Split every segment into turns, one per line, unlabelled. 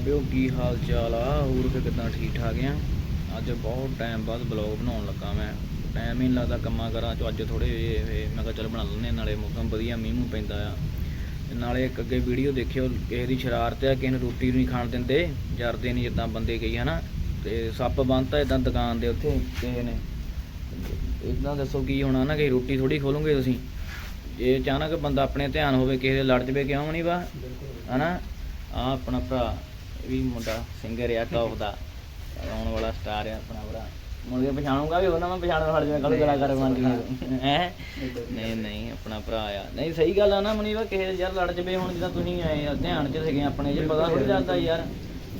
ਬਾਬਿਓ ਕੀ ਹਾਲ ਚਾਲ ਆ? ਹੋਰ ਫਿਰ ਕਿਦਾਂ ਠੀਕ ਠਾਕ ਆ? ਅੱਜ ਬਹੁਤ ਟਾਈਮ ਬਾਅਦ ਬਲੌਗ ਬਣਾਉਣ ਲੱਗਾ ਮੈਂ। ਟਾਈਮ ਹੀ ਨਹੀਂ ਲੱਗਦਾ ਕੰਮਾਂ ਕਰਾਂ ਚੋਂ ਅੱਜ ਥੋੜੇ ਜਿਹੇ ਮੈਂ ਕਿਹਾ ਚੱਲ ਬਣਾ ਲੈਂਦੇ ਹਾਂ, ਨਾਲੇ ਮੌਸਮ ਵਧੀਆ ਮੀਂਹ ਮੂੰਹ ਪੈਂਦਾ ਆ। ਨਾਲੇ ਇੱਕ ਅੱਗੇ ਵੀਡੀਓ ਦੇਖਿਓ ਕਿਸੇ ਦੀ ਸ਼ਰਾਰਤ ਆ ਕਿਸੇ ਨੂੰ ਰੋਟੀ ਨਹੀਂ ਖਾਣ ਦਿੰਦੇ ਜਰਦੇ ਨਹੀਂ ਜਿੱਦਾਂ ਬੰਦੇ ਕਈ ਹਨਾ? ਤੇ ਸੱਪ ਬੰਨਤਾ ਇਦਾਂ ਦੁਕਾਨ ਦੇ ਉੱਥੇ ਕਿਸੇ ਨੇ। ਇਦਾਂ ਦੱਸੋ ਕੀ ਹੋਣਾ ਨਾ ਕਿ ਰੋਟੀ ਥੋੜੀ ਖੋਲੋਗੇ ਤੁਸੀਂ। ਜੇ ਅਚਾਨਕ ਬੰਦਾ ਆਪਣੇ ਧਿਆਨ ਹੋਵੇ ਕਿਸੇ ਦੇ ਲੜ ਜਵੇ ਕਿਉਂ ਨਹੀਂ ਵਾ? ਹਨਾ? ਆ ਆਪਣਾ ਭਰਾ। ਇਹ ਵੀ ਮੁੰਡਾ ਸਿੰਗਰ ਆ ਟੌਪ ਦਾ। ਆਉਣ ਵਾਲਾ ਸਟਾਰ ਆ ਆਪਣਾ ਭਰਾ। ਮੁੜ ਕੇ ਪਛਾਣੂਗਾ ਵੀ ਉਹਨਾਂ ਮੈਂ ਪਛਾਣ ਫੜ ਜਿਵੇਂ ਕੱਲ ਕਲਾਕਾਰ ਬਣ ਗਈ ਹੈ? ਨਹੀਂ ਨਹੀਂ ਆਪਣਾ ਭਰਾ ਆ। ਨਹੀਂ ਸਹੀ ਗੱਲ ਆ ਨਾ ਮਨੀਵਾ ਕਿਸੇ ਦੇ ਯਾਰ ਲੜ ਜਵੇ ਹੁਣ ਜਿੱਦਾਂ ਤੁਸੀਂ ਆਏ ਆ ਧਿਆਨ ਚ ਸੀਗੇ ਆਪਣੇ ਜੇ ਪਤਾ ਥੋੜੀ ਚੱਲਦਾ ਯਾਰ।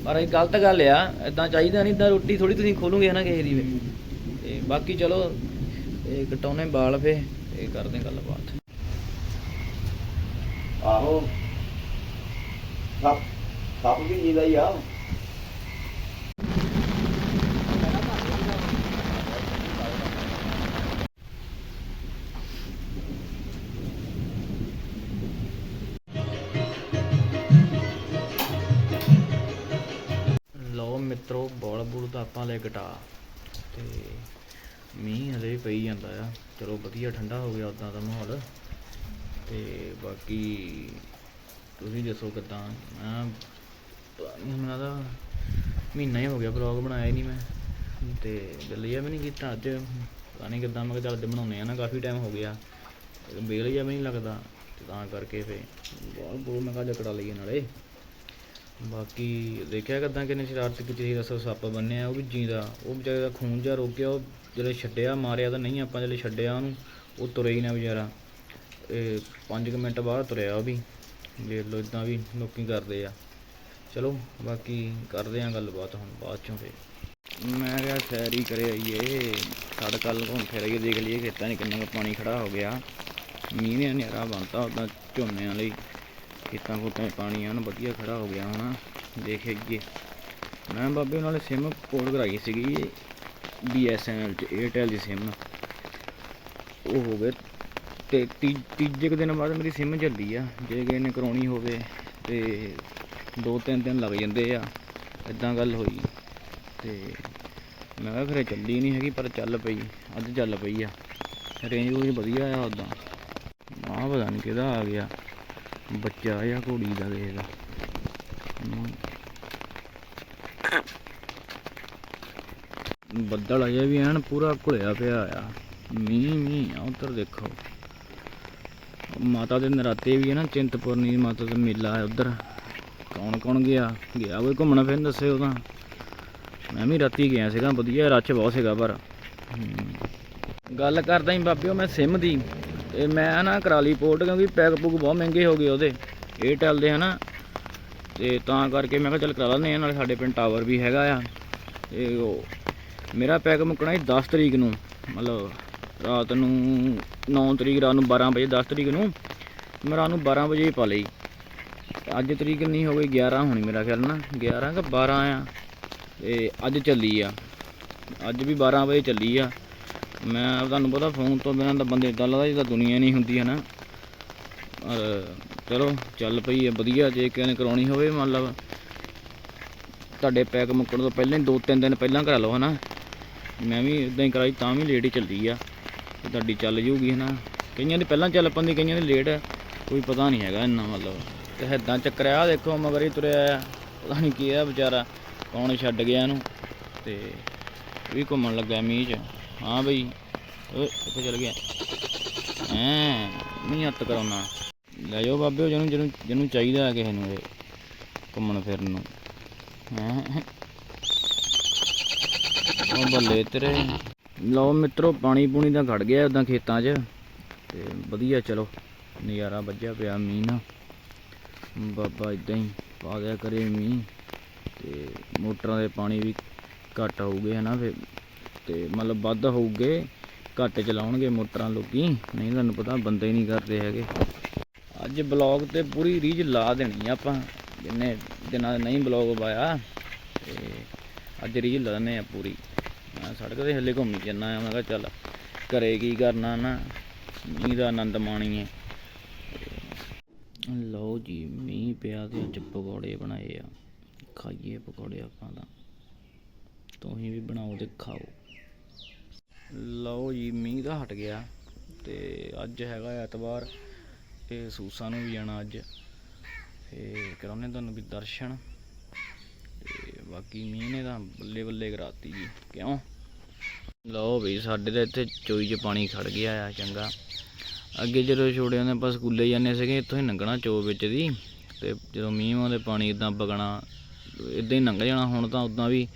ਪਰ ਇਹ ਗਲਤ ਗੱਲ ਆ ਇਦਾਂ ਚਾਹੀਦਾ ਨਹੀਂ ਤਾਂ ਰੋਟੀ ਥੋੜੀ ਤੁਸੀਂ ਖੋਲੋਗੇ ਨਾ ਕਿਸੇ ਦੀ ਵੀ। ਤੇ ਬਾਕੀ ਚਲੋ ਇਹ ਕਟਾਉਨੇ ਬਾਲ ਫੇ ਇਹ ਕਰਦੇ ਗੱਲਬਾਤ।
ਆਹੋ। ਸੱਪ ਸੱਪ ਵੀ ਨੀਂਦਾ ਹੀ ਆ
ਲਓ ਮਿੱਤਰੋ, ਬੋਲ ਬੂਲ ਤਾਂ ਆਪਾਂ ਲੈ ਘਟਾ। ਤੇ ਮੀਂਹ ਹਲੇ ਪਈ ਜਾਂਦਾ ਆ। ਚਲੋ ਵਧੀਆ ਠੰਡਾ ਹੋ ਗਿਆ ਉਦਾਂ ਦਾ ਮਾਹੌਲ। ਤੇ ਬਾਕੀ ਤੁਸੀਂ ਦੱਸੋ ਕਿਦਾਂ? ਮੈਂ ਮੇਰਾ ਤਾਂ ਮਹੀਨਾ ਹੀ ਹੋ ਗਿਆ ਬਲੌਗ ਬਣਾਇਆ ਹੀ ਨਹੀਂ ਮੈਂ। ਤੇ ਦਿਲ ਜਿਹਾ ਵੀ ਨਹੀਂ ਕੀਤਾ ਅੱਜ। ਪਤਾ ਨਹੀਂ ਕਿੱਦਾਂ ਮੈਂ ਕਿਹਾ ਚੱਲ ਅੱਜ ਬਣਾਉਂਦੇ ਆ ਨਾ, ਕਾਫੀ ਟਾਈਮ ਹੋ ਗਿਆ। ਤੇ ਜਿਹਾ ਵੀ ਨਹੀਂ ਲੱਗਦਾ। ਤੇ ਤਾਂ ਕਰਕੇ ਫੇ ਬਹੁਤ ਬਹੁਤ ਮੈਂ ਕਿਹਾ ਜਕੜਾ ਲਈਏ ਨਾਲੇ। ਬਾਕੀ ਦੇਖਿਆ ਕਿਦਾਂ ਕਿਨੇ ਸ਼ਰਾਰਤ ਕੀਤੀ ਸੀ ਦੱਸੋ ਸੱਪ ਬੰਨਿਆ, ਉਹ ਵੀ ਜੀਂਦਾ। ਉਹ ਵਿਚਾਰੇ ਦਾ ਖੂਨ ਜਾ ਰੋਕਿਆ ਉਹ ਜਿਹੜੇ ਛੱਡਿਆ, ਮਾਰਿਆ ਤਾਂ ਨਹੀਂ ਆਪਾਂ ਜਿਹੜੇ ਛੱਡਿਆ ਉਹਨੂੰ, ਉਹ ਤੁਰੇ ਹੀ ਨਾ ਵਿਚਾਰਾ। ਇਹ 5 ਮਿੰਟ ਬਾਅਦ ਤੁਰਿਆ ਉਹ ਵੀ। ਦੇਖ ਲਓ ਇਦਾਂ ਵੀ ਲੋਕੀ ਕਰਦੇ ਆ। ਚਲੋ, ਬਾਕੀ ਕਰਦੇ ਆ ਗੱਲਬਾਤ ਹੁਣ ਬਾਅਦ ਚੋਂ ਫੇ ਮੈਂ ਕਿਹਾ ਸੈਰ ਹੀ ਕਰੇ ਆਈਏ ਸਾਡੇ ਕੱਲ ਘੁੰਮ ਫਿਰ ਆਈਏ ਦੇਖ ਲਈਏ, ਖੇਤਾਂ 'ਚ ਕਿੰਨਾ ਕੁ ਪਾਣੀ ਖੜਾ ਹੋ ਗਿਆ। ਮੀਂਹ ਨੇ ਹਨੇਰਾ ਬੰਨਤਾ ਉਦਾਂ ਝੋਨਿਆਂ ਲਈ। ਖੇਤਾਂ ਖੂਤਾਂ 'ਚ ਪਾਣੀ ਆ ਵਧੀਆ ਖੜਾ ਹੋ ਗਿਆ ਹੁਣ। ਦੇਖ ਅੱਗੇ ਮੈਂ ਬਾਬੇ ਨਾਲ ਸਿਮ ਕੋਡ ਕਰਾਈ ਸੀਗੀ BSNL ਚ Airtel ਦੀ ਸਿਮ। ਉਹ ਹੋ ਗਏ ਤੇ ਤੀ- ਤੀਜੇ ਕੁ ਦਿਨ ਬਾਅਦ ਮੇਰੀ ਸਿਮ ਚੱਲੀ ਆ। ਜੇ ਕਿਸੇ ਨੇ ਕਰਾਉਣੀ ਹੋਵੇ ਤੇ ਦੋ ਤਿੰਨ ਦਿਨ ਲੱਗ ਜਾਂਦੇ ਆ ਇਦਾਂ ਗੱਲ ਹੋਈ। ਤੇ ਮੈਂ ਕਿਹਾ ਫਿਰ ਚੱਲੀ ਨਹੀਂ ਹੈਗੀ, ਪਰ ਚੱਲ ਪਈ, ਅੱਜ ਚੱਲ ਪਈ ਆ। ਰੇਂਜ ਰੂੰਜ ਵਧੀਆ ਆ ਉਦਾਂ ਆਹ ਪਤਾ ਨਹੀਂ ਕਿਹਦਾ ਆ ਗਿਆ, ਬੱਚਾ ਆ ਘੋੜੀ ਦਾ ਕਿਸੇ ਬੱਦਲ ਅਜੇ ਵੀ ਐਨ ਪੂਰਾ ਘੁਲਿਆ ਪਿਆ ਆ। ਮੀਂਹ ਮੀਂਹ ਆ, ਉੱਧਰ ਦੇਖੋ। ਮਾਤਾ ਦੇ ਨਰਾਤੇ ਵੀ ਹੈ ਨਾ, ਚਿੰਤਪੁਰਨੀ ਮਾਤਾ ਦਾ ਮੇਲਾ ਹੈ ਉੱਧਰ। ਕੌਣ ਕੌਣ ਗਿਆ? ਗਿਆ ਕੋਈ ਘੁੰਮਣ ਫਿਰਨ ਦੱਸਿਓ ਤਾਂ। ਮੈਂ ਵੀ ਰਾਤੀ ਗਿਆ ਸੀਗਾ, ਵਧੀਆ ਰੱਛ ਬਹੁਤ ਸੀਗਾ ਪਰ। ਗੱਲ ਕਰਦਾ ਹੀ ਬਾਬਿਓ ਮੈਂ ਸਿਮ ਦੀ। ਤੇ ਮੈਂ ਨਾ ਕਰਾ ਲਈ ਪੋਰਟ ਕਿਉਂਕਿ ਪੈਕ ਪੁਕ ਬਹੁਤ ਮਹਿੰਗੇ ਹੋ ਗਏ ਉਹਦੇ। Airtel ਦੇ ਹਨਾ। ਤੇ ਤਾਂ ਕਰਕੇ ਮੈਂ ਕਿਹਾ ਚੱਲ ਕਰਾ ਲੈਂਦੇ ਆ ਨਾਲੇ ਸਾਡੇ ਪਿੰਡ ਟਾਵਰ ਵੀ ਹੈਗਾ ਆ। ਤੇ ਉਹ ਮੇਰਾ ਪੈਕ ਮੁੱਕਣਾ ਸੀ 10 ਤਰੀਕ ਨੂੰ। ਮਤਲਬ ਰਾਤ ਨੂੰ 9 ਤਰੀਕ, ਰਾਤ ਨੂੰ 12 ਵਜੇ 10 ਤਰੀਕ ਨੂੰ। ਮੈਂ ਰਾਤ ਨੂੰ 12 ਵਜੇ ਹੀ ਪਾ ਲਈ। ਅੱਜ ਤਰੀਕ ਨਹੀਂ ਹੋ ਗਈ 11 ਹੋਣੀ ਮੇਰਾ ਖਿਆਲ ਨਾ 11 ਕਿ 12 ਆ? ਤੇ ਅੱਜ ਚੱਲੀ ਆ। ਅੱਜ ਵੀ 12 ਵਜੇ ਚੱਲੀ ਆ। ਮੈਂ ਤੁਹਾਨੂੰ ਪਤਾ ਫੋਨ ਤੋਂ ਬਿਨਾਂ ਤਾਂ ਬੰਦੇ ਇਦਾਂ ਲੱਗਦਾ ਜਿੱਦਾਂ ਦੁਨੀਆ ਨਹੀਂ ਹੁੰਦੀ ਹੈ ਨਾ ਔਰ ਚਲੋ, ਚੱਲ ਪਈ ਹੈ ਵਧੀਆ, ਜੇ ਕਿਸੇ ਨੇ ਕਰਾਉਣੀ ਹੋਵੇ ਮਤਲਬ ਤੁਹਾਡੇ ਪੈਕ ਮੁੱਕਣ ਤੋਂ ਪਹਿਲਾਂ ਦੋ ਤਿੰਨ ਦਿਨ ਪਹਿਲਾਂ ਕਰਾ ਲਓ, ਹਨਾ? ਮੈਂ ਵੀ ਇਦਾਂ ਹੀ ਕਰਾਈ, ਤਾਂ ਵੀ ਲੇਟ ਹੀ ਚੱਲਦੀ ਆ। ਤੁਹਾਡੀ ਚੱਲ ਜੂਗੀ, ਹਨਾ? ਕਈਆਂ ਦੀ ਪਹਿਲਾਂ ਚੱਲ ਪੰਦੀ, ਕਈਆਂ ਦੀ ਲੇਟ ਹੈ ਕੋਈ ਪਤਾ ਨਹੀਂ ਹੈਗਾ ਇੰਨਾ, ਮਤਲਬ। ਤੇ ਹਿੱਦਾਂ ਚੱਕਰ ਆ ਦੇਖੋ ਮਗਰ ਹੀ ਤੁਰਿਆ ਪਤਾ ਨਹੀਂ ਕੀ ਆ ਵਿਚਾਰਾ, ਕੌਣ ਛੱਡ ਗਿਆ ਇਹਨੂੰ, ਤੇ ਵੀ ਘੁੰਮਣ ਲੱਗਾ ਮੀਂਹ 'ਚ। ਹਾਂ ਬਈ, ਓਏ, ਕਿੱਥੇ ਚਲ ਗਿਆ? ਐ ਨਹੀਂ ਹੱਥ ਕਰਾਉਣਾ। ਲੈ ਜਾਓ ਬਾਬੇ, ਜਿਹਨੂੰ ਜਿਹਨੂੰ ਜਿਹਨੂੰ ਚਾਹੀਦਾ ਹੈ ਕਿਸੇ ਨੂੰ ਇਹ ਘੁੰਮਣ ਫਿਰਨ ਨੂੰ। ਹੈਂ ਉਹ ਬੱਲੇ ਤੇਰੇ। ਲਓ ਮਿੱਤਰੋ, ਪਾਣੀ ਪੂਣੀ ਤਾਂ ਖੜ ਗਿਆ ਉਦਾਂ ਖੇਤਾਂ 'ਚ, ਤੇ ਵਧੀਆ ਚਲੋ, ਨਜ਼ਾਰਾ ਵੱਜਿਆ ਪਿਆ ਮੀਂਹ ਨਾ ਬਾਬਾ ਇਦਾਂ ਹੀ ਪਾ ਗਿਆ ਕਰੇ ਮੀਂਹ ਤੇ ਮੋਟਰਾਂ ਦੇ ਪਾਣੀ ਵੀ ਘੱਟ ਹੋਊਗੇ ਹਨਾ ਫਿਰ। ਤੇ ਮਤਲਬ ਵੱਧ ਹੋਊਗੇ, ਘੱਟ ਚਲਾਉਣਗੇ ਮੋਟਰਾਂ ਲੋਕੀ। ਨਹੀਂ ਤੁਹਾਨੂੰ ਪਤਾ ਬੰਦੇ ਹੀ ਨਹੀਂ ਕਰਦੇ ਹੈਗੇ। ਅੱਜ ਬਲੌਗ ਤੇ ਪੂਰੀ ਰੀਝ ਲਾ ਦੇਣੀ ਆਪਾਂ। ਜਿੰਨੇ ਦਿਨਾਂ ਦਾ ਨਹੀਂ ਬਲੌਗ ਪਾਇਆ, ਤੇ ਅੱਜ ਰੀਝ ਲਾਣੇ ਆ ਪੂਰੀ। ਮੈਂ ਸੜਕ ਤੇ ਹੱਲੇ ਘੁੰਮੀ ਜਾਂਦਾ ਆ, ਮੈਂ ਕਿਹਾ ਚੱਲ ਘਰੇ ਕੀ ਕਰਨਾ ਨਾ ਮੀਂਹ ਦਾ ਆਨੰਦ ਮਾਣੀਏ। ਲਓ ਜੀ, ਮੀਂਹ ਪਿਆ ਤੇ ਅੱਜ ਪਕੌੜੇ ਬਣਾਏ ਆ। ਖਾਈਏ ਪਕੌੜੇ ਆਪਾਂ ਤਾਂ। ਤੁਸੀਂ ਵੀ ਬਣਾਓ ਤੇ ਖਾਓ। ਲਓ ਜੀ, ਮੀਂਹ ਤਾਂ ਹਟ ਗਿਆ ਤੇ ਅੱਜ ਹੈਗਾ ਐਤਵਾਰ ਤੇ ਸੂਸਾਂ ਨੂੰ ਵੀ ਜਾਣਾ ਅੱਜ। ਤੇ ਕਰਾਉਣੇ ਤੁਹਾਨੂੰ ਵੀ ਦਰਸ਼ਨ। ਤੇ ਬਾਕੀ ਮੀਂਹ ਨੇ ਤਾਂ ਬੱਲੇ ਬੱਲੇ ਕਰਾਤੀ ਜੀ। ਕਿਉਂ? ਲਓ ਵੀ ਸਾਡੇ ਤਾਂ ਇੱਥੇ ਚੋਈ 'ਚ ਪਾਣੀ ਖੜ ਗਿਆ ਆ, ਚੰਗਾ। ਅੱਗੇ ਜਦੋਂ ਛੋੜੇ ਹੁੰਦੇ ਆਪਾਂ ਸਕੂਲੇ ਜਾਂਦੇ ਸੀਗੇ, ਇੱਥੋਂ ਹੀ ਲੰਘਣਾ ਚੋ ਵਿੱਚ ਦੀ। ਤੇ ਜਦੋਂ ਮੀਂਹ ਆਉਂਦੇ, ਪਾਣੀ ਇਦਾਂ ਵਗਣਾ ਇਦਾਂ ਹੀ ਲੰਘ ਜਾਣਾ। ਹੁਣ ਤਾਂ ਉਦਾਂ ਵੀ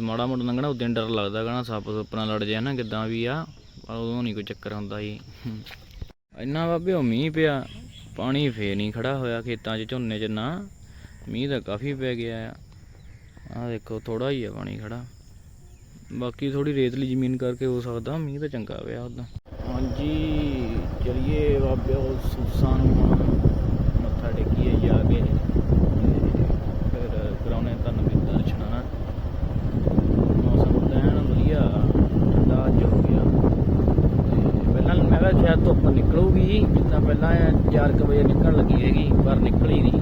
ਮਾੜਾ ਮੋਟਾ ਲੰਘਣਾ ਉਦਾਂ ਹੀ ਡਰ ਲੱਗਦਾ ਗਾ ਸੱਪ ਸੁੱਪ ਨਾਲ ਲੜ ਜਾਏ ਨਾ, ਕਿੱਦਾਂ ਵੀ ਆ। ਪਰ ਉਦੋਂ ਨਹੀਂ ਕੋਈ ਚੱਕਰ ਹੁੰਦਾ ਜੀ। ਇੰਨਾ ਬਾਬੇ, ਉਹ ਮੀਂਹ ਪਿਆ, ਪਾਣੀ ਫੇਰ ਨਹੀਂ ਖੜਾ ਹੋਇਆ ਖੇਤਾਂ 'ਚ, ਝੋਨੇ 'ਚ ਨਾ। ਮੀਂਹ ਤਾਂ ਕਾਫੀ ਪੈ ਗਿਆ ਆ। ਆਹ ਦੇਖੋ ਥੋੜਾ ਹੀ ਆ ਪਾਣੀ ਖੜਾ। ਬਾਕੀ ਥੋੜੀ ਰੇਤਲੀ ਜ਼ਮੀਨ ਕਰਕੇ ਹੋ ਸਕਦਾ, ਮੀਂਹ ਤਾਂ ਚੰਗਾ ਪਿਆ ਉਦਾਂ ਹਾਂਜੀ। ਚਲਿਏ ਬਾਬੇ ਉਹ ਸੂਸਾਂ ਨੂੰ ਮੱਥਾ ਟੇਕੀਏ ਜਾ ਕੇ ਤੇ ਫਿਰ ਕਰਾਉਣੇ ਤੁਹਾਨੂੰ ਵੀ ਦਰਸ਼ਨ ਨਾ ਮੌਸਮ ਐਨ ਵਧੀਆ, ਠੰਡਾ ਅੱਜ ਹੋ ਗਿਆ। ਤੇ ਪਹਿਲਾਂ ਮੈਂ ਕਿਹਾ ਸ਼ਾਇਦ ਧੁੱਪ ਨਿਕਲੂਗੀ ਜਿੱਦਾਂ ਪਹਿਲਾਂ 4 ਵਜੇ ਨਿਕਲਣ ਲੱਗੀ ਹੈਗੀ, ਪਰ ਨਿਕਲੀ ਨਹੀਂ।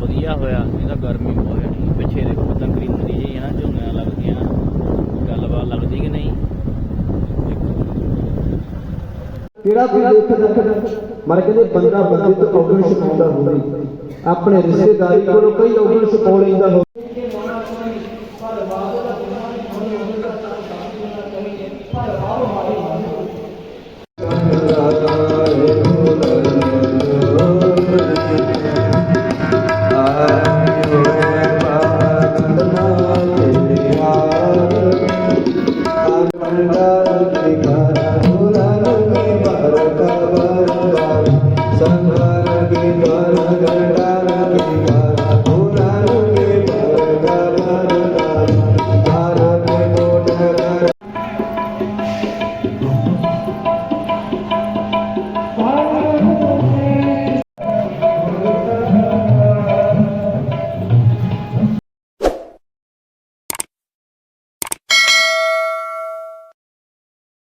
ਵਧੀਆ ਹੋਇਆ, ਨਹੀਂ ਤਾਂ ਗਰਮੀ ਬਹੁਤ ਜਾਣੀ ਪਿੱਛੇ ਦੇਖੋ ਕਿਦਾਂ ਗ੍ਰੀਨਰੀ ਜਿਹੀ ਹੈ ਨਾ, ਝੋਨਾ ਲੱਗਦੀਆਂ ਗੱਲਬਾਤ ਲੱਗਦੀ ਕਿ ਨਹੀਂ
ਕਿਹੜਾ ਵੀ ਦੇਖ ਮਰ ਕਹਿੰਦੇ ਬੰਦਾ ਬੰਦੇ ਤੋਂ ਔਗਣ ਛਪਾਉਂਦਾ ਹੋਵੇ ਆਪਣੇ ਰਿਸ਼ਤੇਦਾਰੀ ਕੋਲੋਂ ਕਈ ਔਗਣ ਛਪਾ ਲੈਂਦਾ ਹੋਵੇ